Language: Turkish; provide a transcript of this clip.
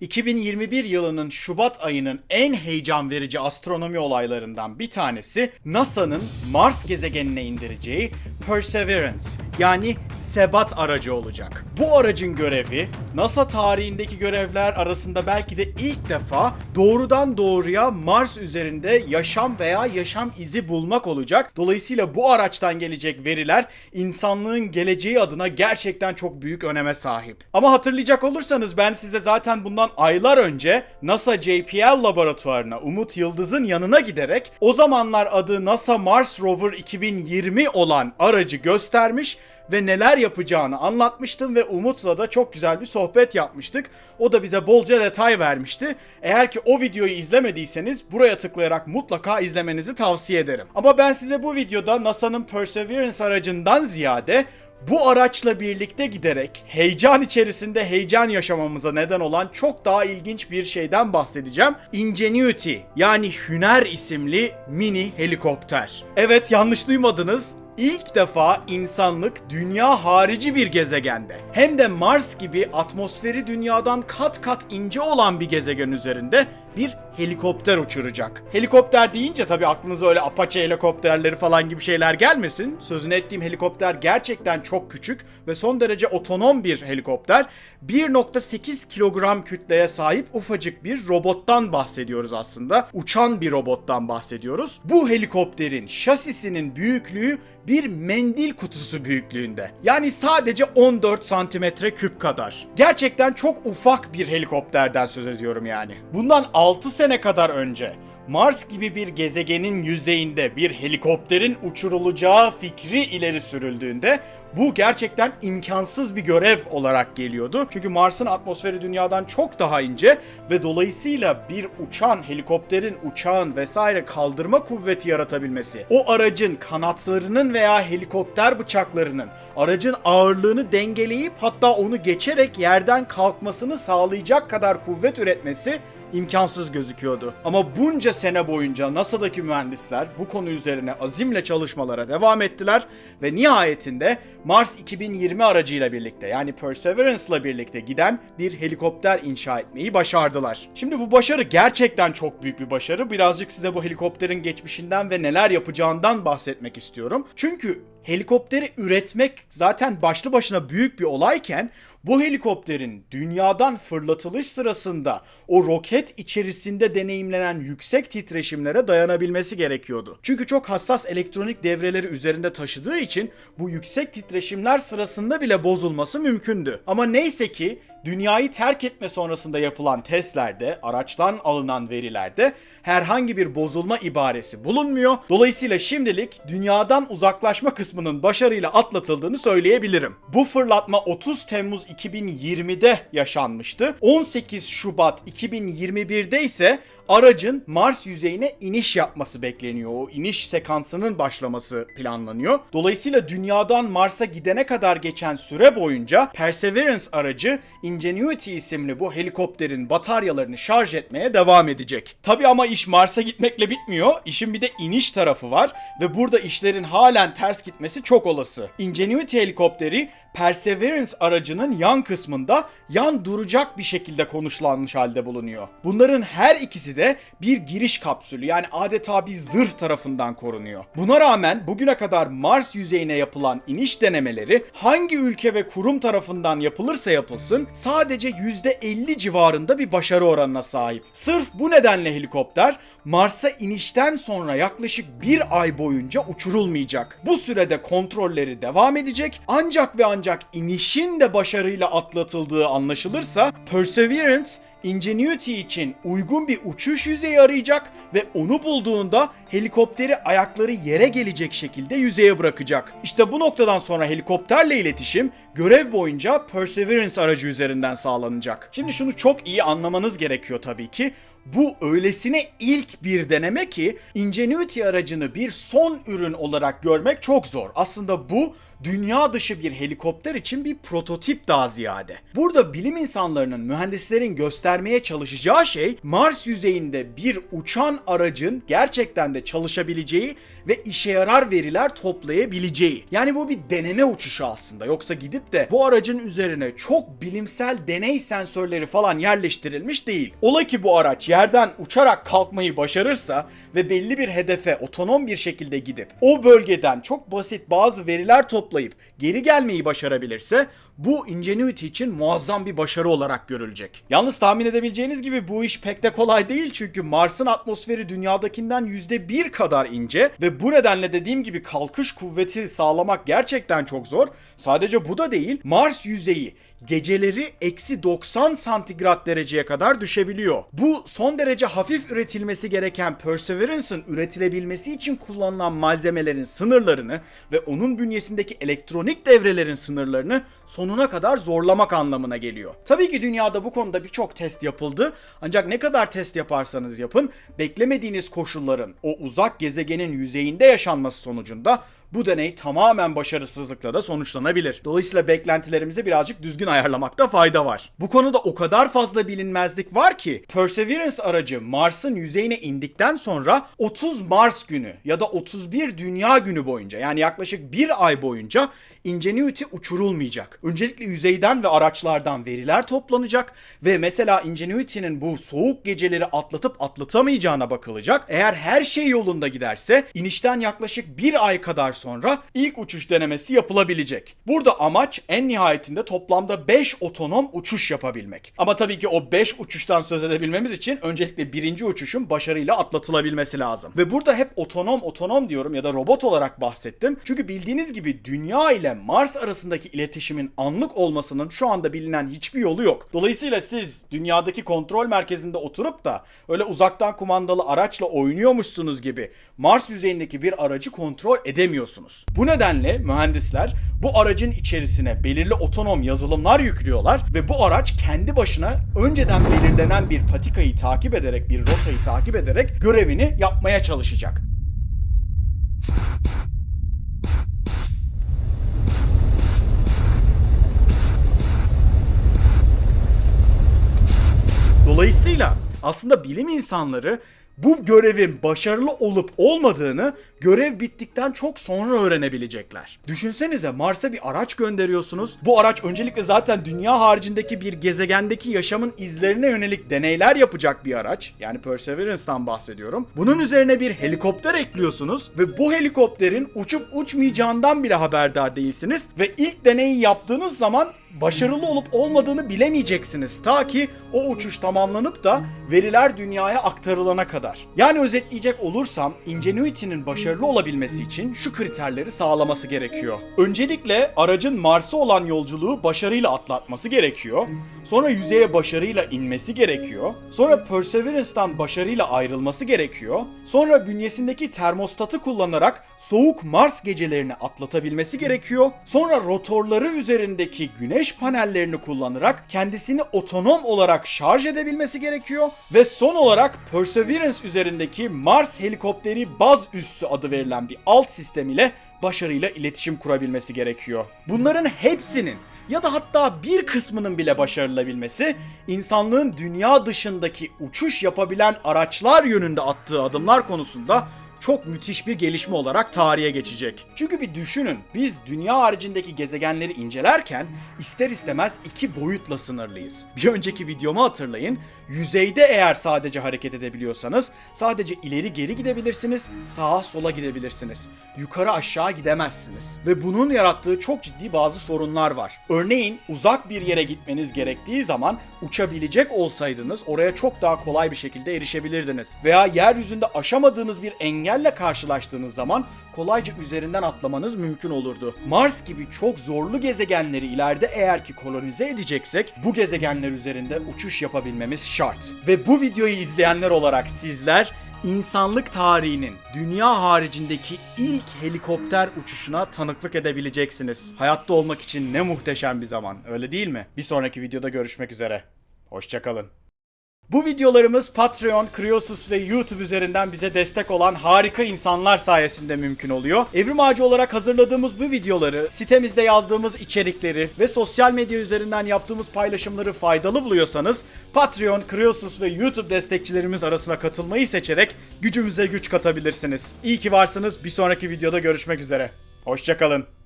2021 yılının Şubat ayının en heyecan verici astronomi olaylarından bir tanesi NASA'nın Mars gezegenine indireceği Perseverance yani Sebat aracı olacak. Bu aracın görevi NASA tarihindeki görevler arasında belki de ilk defa doğrudan doğruya Mars üzerinde yaşam veya yaşam izi bulmak olacak. Dolayısıyla bu araçtan gelecek veriler insanlığın geleceği adına gerçekten çok büyük öneme sahip. Ama hatırlayacak olursanız ben size zaten bundan aylar önce NASA JPL laboratuvarına Umut Yıldız'ın yanına giderek o zamanlar adı NASA Mars Rover 2020 olan aracı göstermiş ve neler yapacağını anlatmıştım ve Umut'la da çok güzel bir sohbet yapmıştık. O da bize bolca detay vermişti. Eğer ki o videoyu izlemediyseniz buraya tıklayarak mutlaka izlemenizi tavsiye ederim. Ama ben size bu videoda NASA'nın Perseverance aracından ziyade bu araçla birlikte giderek heyecan içerisinde heyecan yaşamamıza neden olan çok daha ilginç bir şeyden bahsedeceğim. Ingenuity yani Hüner isimli mini helikopter. Evet yanlış duymadınız. İlk defa insanlık dünya harici bir gezegende hem de Mars gibi atmosferi dünyadan kat kat ince olan bir gezegen üzerinde bir helikopter uçuracak. Helikopter deyince tabii aklınıza öyle Apache helikopterleri falan gibi şeyler gelmesin. Sözünü ettiğim helikopter gerçekten çok küçük ve son derece otonom bir helikopter. 1.8 kilogram kütleye sahip ufacık bir robottan bahsediyoruz aslında. Uçan bir robottan bahsediyoruz. Bu helikopterin şasisinin büyüklüğü bir mendil kutusu büyüklüğünde. Yani sadece 14 santimetre küp kadar. Gerçekten çok ufak bir helikopterden söz ediyorum yani. Bundan 6 sene kadar önce Mars gibi bir gezegenin yüzeyinde bir helikopterin uçurulacağı fikri ileri sürüldüğünde bu gerçekten imkansız bir görev olarak geliyordu. Çünkü Mars'ın atmosferi dünyadan çok daha ince ve dolayısıyla bir uçan helikopterin uçağın vesaire kaldırma kuvveti yaratabilmesi, o aracın kanatlarının veya helikopter bıçaklarının aracın ağırlığını dengeleyip hatta onu geçerek yerden kalkmasını sağlayacak kadar kuvvet üretmesi imkansız gözüküyordu. Ama bunca sene boyunca NASA'daki mühendisler bu konu üzerine azimle çalışmalara devam ettiler ve nihayetinde Mars 2020 aracıyla birlikte yani Perseverance'la birlikte giden bir helikopter inşa etmeyi başardılar. Şimdi bu başarı gerçekten çok büyük bir başarı. Birazcık size bu helikopterin geçmişinden ve neler yapacağından bahsetmek istiyorum. Çünkü helikopteri üretmek zaten başlı başına büyük bir olayken bu helikopterin dünyadan fırlatılış sırasında o roket içerisinde deneyimlenen yüksek titreşimlere dayanabilmesi gerekiyordu. Çünkü çok hassas elektronik devreleri üzerinde taşıdığı için bu yüksek titreşimler sırasında bile bozulması mümkündü. Ama neyse ki dünyayı terk etme sonrasında yapılan testlerde, araçtan alınan verilerde herhangi bir bozulma ibaresi bulunmuyor. Dolayısıyla şimdilik dünyadan uzaklaşma kısmının başarıyla atlatıldığını söyleyebilirim. Bu fırlatma 30 Temmuz 2020'de yaşanmıştı. 18 Şubat 2021'de ise aracın Mars yüzeyine iniş yapması bekleniyor. O iniş sekansının başlaması planlanıyor. Dolayısıyla dünyadan Mars'a gidene kadar geçen süre boyunca Perseverance aracı Ingenuity isimli bu helikopterin bataryalarını şarj etmeye devam edecek. Tabi ama iş Mars'a gitmekle bitmiyor. İşin bir de iniş tarafı var ve burada işlerin halen ters gitmesi çok olası. Ingenuity helikopteri Perseverance aracının yan kısmında yan duracak bir şekilde konuşlanmış halde bulunuyor. Bunların her ikisi de bir giriş kapsülü yani adeta bir zırh tarafından korunuyor. Buna rağmen bugüne kadar Mars yüzeyine yapılan iniş denemeleri hangi ülke ve kurum tarafından yapılırsa yapılsın sadece %50 civarında bir başarı oranına sahip. Sırf bu nedenle helikopter Mars'a inişten sonra yaklaşık bir ay boyunca uçurulmayacak. Bu sürede kontrolleri devam edecek ancak ve ancak inişin de başarıyla atlatıldığı anlaşılırsa Perseverance Ingenuity için uygun bir uçuş yüzeyi arayacak ve onu bulduğunda helikopteri ayakları yere gelecek şekilde yüzeye bırakacak. İşte bu noktadan sonra helikopterle iletişim görev boyunca Perseverance aracı üzerinden sağlanacak. Şimdi şunu çok iyi anlamanız gerekiyor tabii ki. Bu öylesine ilk bir deneme ki Ingenuity aracını bir son ürün olarak görmek çok zor. Aslında bu dünya dışı bir helikopter için bir prototip daha ziyade. Burada bilim insanlarının, mühendislerin göstermeye çalışacağı şey Mars yüzeyinde bir uçan aracın gerçekten de çalışabileceği ve işe yarar veriler toplayabileceği. Yani bu bir deneme uçuşu aslında. Yoksa gidip de bu aracın üzerine çok bilimsel deney sensörleri falan yerleştirilmiş değil. Ola ki bu araç yerden uçarak kalkmayı başarırsa ve belli bir hedefe otonom bir şekilde gidip o bölgeden çok basit bazı veriler toplayıp geri gelmeyi başarabilirse bu Ingenuity için muazzam bir başarı olarak görülecek. Yalnız tahmin edebileceğiniz gibi bu iş pek de kolay değil çünkü Mars'ın atmosferi dünyadakinden %1 kadar ince ve bu nedenle dediğim gibi kalkış kuvveti sağlamak gerçekten çok zor. Sadece bu da değil, Mars yüzeyi geceleri eksi 90 santigrat dereceye kadar düşebiliyor. Bu son derece hafif üretilmesi gereken Perseverance'ın üretilebilmesi için kullanılan malzemelerin sınırlarını ve onun bünyesindeki elektronik devrelerin sınırlarını sonuna kadar zorlamak anlamına geliyor. Tabii ki dünyada bu konuda birçok test yapıldı. Ancak ne kadar test yaparsanız yapın, beklemediğiniz koşulların o uzak gezegenin yüzeyinde yaşanması sonucunda bu deney tamamen başarısızlıkla da sonuçlanabilir. Dolayısıyla beklentilerimizi birazcık düzgün ayarlamakta fayda var. Bu konuda o kadar fazla bilinmezlik var ki Perseverance aracı Mars'ın yüzeyine indikten sonra 30 Mars günü ya da 31 Dünya günü boyunca yani yaklaşık bir ay boyunca Ingenuity uçurulmayacak. Öncelikle yüzeyden ve araçlardan veriler toplanacak ve mesela Ingenuity'nin bu soğuk geceleri atlatıp atlatamayacağına bakılacak. Eğer her şey yolunda giderse inişten yaklaşık bir ay kadar sonra ilk uçuş denemesi yapılabilecek. Burada amaç en nihayetinde toplamda 5 otonom uçuş yapabilmek. Ama tabii ki o 5 uçuştan söz edebilmemiz için öncelikle birinci uçuşun başarıyla atlatılabilmesi lazım. Ve burada hep otonom otonom diyorum ya da robot olarak bahsettim. Çünkü bildiğiniz gibi dünya ile Mars arasındaki iletişimin anlık olmasının şu anda bilinen hiçbir yolu yok. Dolayısıyla siz dünyadaki kontrol merkezinde oturup da öyle uzaktan kumandalı araçla oynuyormuşsunuz gibi Mars yüzeyindeki bir aracı kontrol edemiyorsunuz. Bu nedenle mühendisler bu aracın içerisine belirli otonom yazılımlar yüklüyorlar ve bu araç kendi başına önceden belirlenen bir patikayı takip ederek, bir rotayı takip ederek görevini yapmaya çalışacak. Dolayısıyla aslında bilim insanları bu görevin başarılı olup olmadığını görev bittikten çok sonra öğrenebilecekler. Düşünsenize Mars'a bir araç gönderiyorsunuz. Bu araç öncelikle zaten dünya haricindeki bir gezegendeki yaşamın izlerine yönelik deneyler yapacak bir araç. Yani Perseverance'dan bahsediyorum. Bunun üzerine bir helikopter ekliyorsunuz ve bu helikopterin uçup uçmayacağından bile haberdar değilsiniz ve ilk deneyi yaptığınız zaman başarılı olup olmadığını bilemeyeceksiniz ta ki o uçuş tamamlanıp da veriler dünyaya aktarılana kadar. Yani özetleyecek olursam Ingenuity'nin başarılı olabilmesi için şu kriterleri sağlaması gerekiyor. Öncelikle aracın Mars'a olan yolculuğu başarıyla atlatması gerekiyor. Sonra yüzeye başarıyla inmesi gerekiyor. Sonra Perseverance'dan başarıyla ayrılması gerekiyor. Sonra bünyesindeki termostatı kullanarak soğuk Mars gecelerini atlatabilmesi gerekiyor. Sonra rotorları üzerindeki güneş panellerini kullanarak kendisini otonom olarak şarj edebilmesi gerekiyor. Ve son olarak Perseverance üzerindeki Mars helikopteri baz üssü adı verilen bir alt sistem ile başarıyla iletişim kurabilmesi gerekiyor. Bunların hepsinin ya da hatta bir kısmının bile başarılabilmesi insanlığın dünya dışındaki uçuş yapabilen araçlar yönünde attığı adımlar konusunda çok müthiş bir gelişme olarak tarihe geçecek. Çünkü bir düşünün, biz dünya haricindeki gezegenleri incelerken ister istemez iki boyutla sınırlıyız. Bir önceki videomu hatırlayın. Yüzeyde eğer sadece hareket edebiliyorsanız sadece ileri geri gidebilirsiniz, sağa sola gidebilirsiniz. Yukarı aşağı gidemezsiniz. Ve bunun yarattığı çok ciddi bazı sorunlar var. Örneğin uzak bir yere gitmeniz gerektiği zaman uçabilecek olsaydınız oraya çok daha kolay bir şekilde erişebilirdiniz. Veya yeryüzünde aşamadığınız bir engelle karşılaştığınız zaman kolayca üzerinden atlamanız mümkün olurdu. Mars gibi çok zorlu gezegenleri ileride eğer ki kolonize edeceksek bu gezegenler üzerinde uçuş yapabilmemiz şart. Ve bu videoyu izleyenler olarak sizler insanlık tarihinin dünya haricindeki ilk helikopter uçuşuna tanıklık edebileceksiniz. Hayatta olmak için ne muhteşem bir zaman, öyle değil mi? Bir sonraki videoda görüşmek üzere. Hoşçakalın. Bu videolarımız Patreon, Kriosus ve YouTube üzerinden bize destek olan harika insanlar sayesinde mümkün oluyor. Evrim Ağacı olarak hazırladığımız bu videoları, sitemizde yazdığımız içerikleri ve sosyal medya üzerinden yaptığımız paylaşımları faydalı buluyorsanız Patreon, Kriosus ve YouTube destekçilerimiz arasına katılmayı seçerek gücümüze güç katabilirsiniz. İyi ki varsınız. Bir sonraki videoda görüşmek üzere. Hoşçakalın.